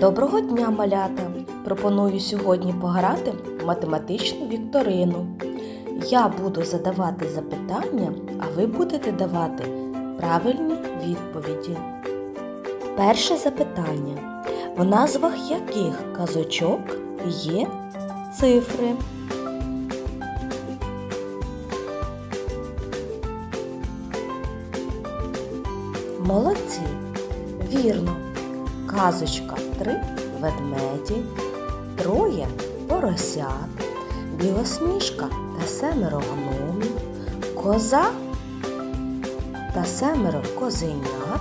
Доброго дня, малята! Пропоную сьогодні пограти в математичну вікторину. Я буду задавати запитання, а ви будете давати правильні відповіді. Перше запитання. В назвах яких казочок є цифри? Молодці! Вірно! Казочка три ведмеді, троє поросят, білосніжка та семеро гномів, коза та семеро козенят,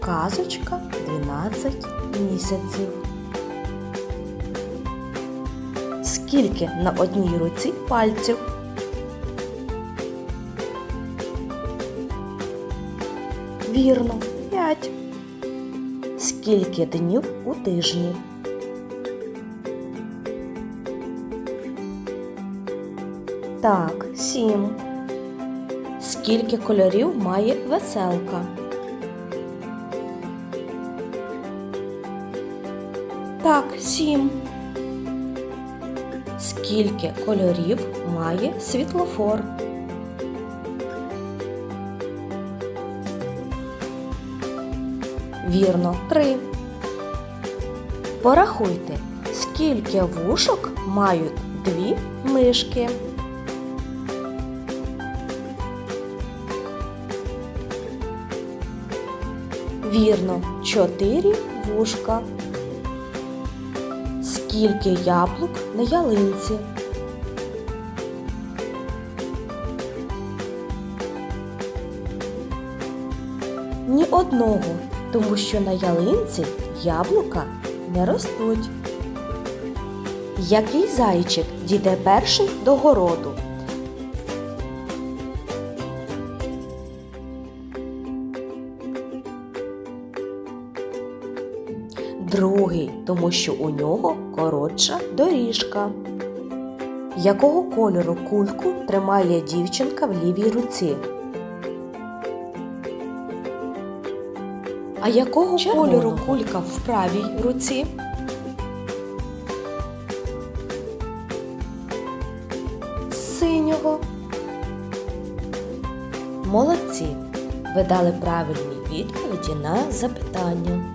казочка 12 місяців. Скільки на одній руці пальців? Вірно, п'ять. Скільки днів у тижні? Так, сім. Скільки кольорів має веселка? Так, сім. Скільки кольорів має світлофор? Вірно, три. Порахуйте, скільки вушок мають дві мишки. Вірно, чотири вушка. Скільки яблук на ялинці? Ні одного, тому що на ялинці яблука не ростуть. Який зайчик дійде перший до городу? Другий, тому що у нього коротша доріжка. Якого кольору кульку тримає дівчинка в лівій руці? А якого Червоного. кольору кулька в правій руці? Синього. Молодці! Ви дали правильні відповіді на запитання.